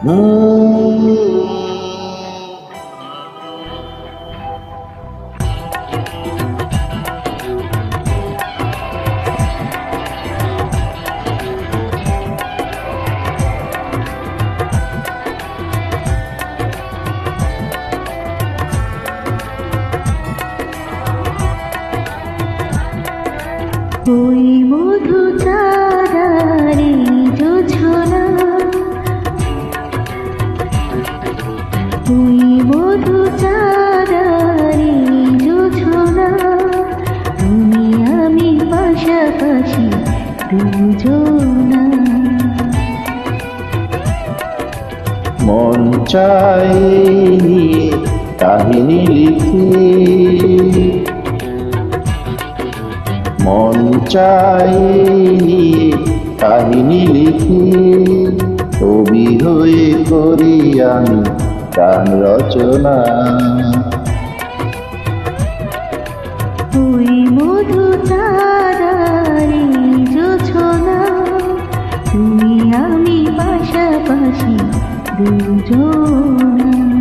ওই মধু চারারে জোছনা মন চাই কাহিনী লিখি। মন চাই কাহিনী লিখি। কবি হয়ে করি আমি গান রচনা। ওই মধু চারারে দুজনা কাহিনীর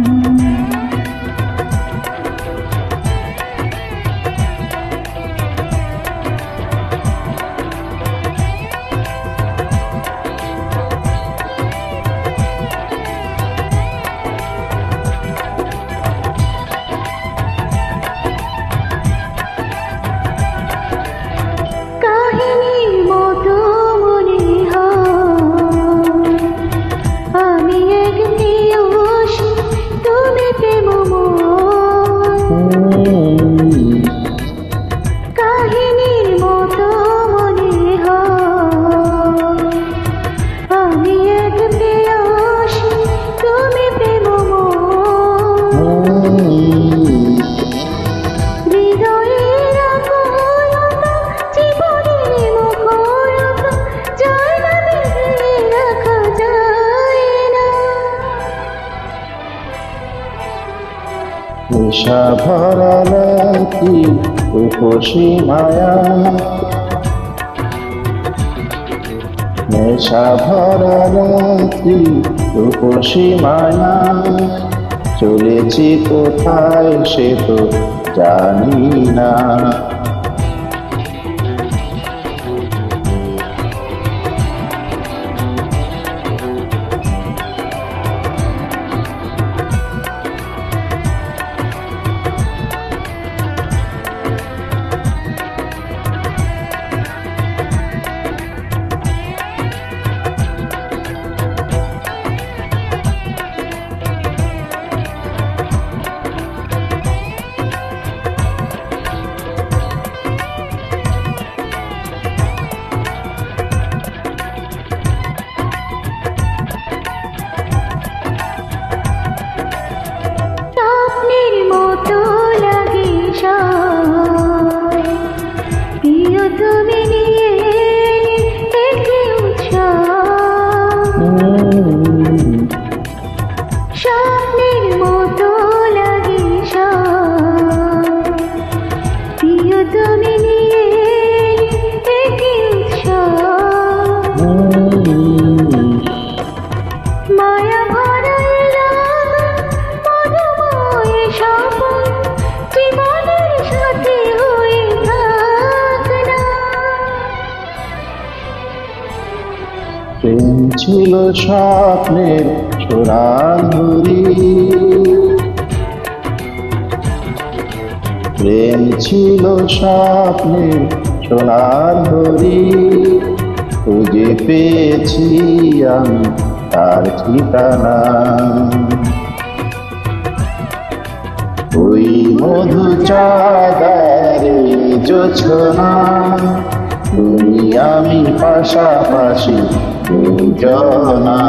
নেশা ভরা রাতি উপসী মায়া? নেশা ভরা রাতি মায়া? চলেছি কোথায় সে তো জানি না। প্রেম ছিল স্বপ্নের ছোড়ার ধরি প্রেম ছিল স্বপ্নের সোনার ধরি খুঁজে পেয়েছি আমি তার ঠিকানা। ওই মধু চাঁদারে জোছনা। তুমি আমি পাশাপাশি দুজনা।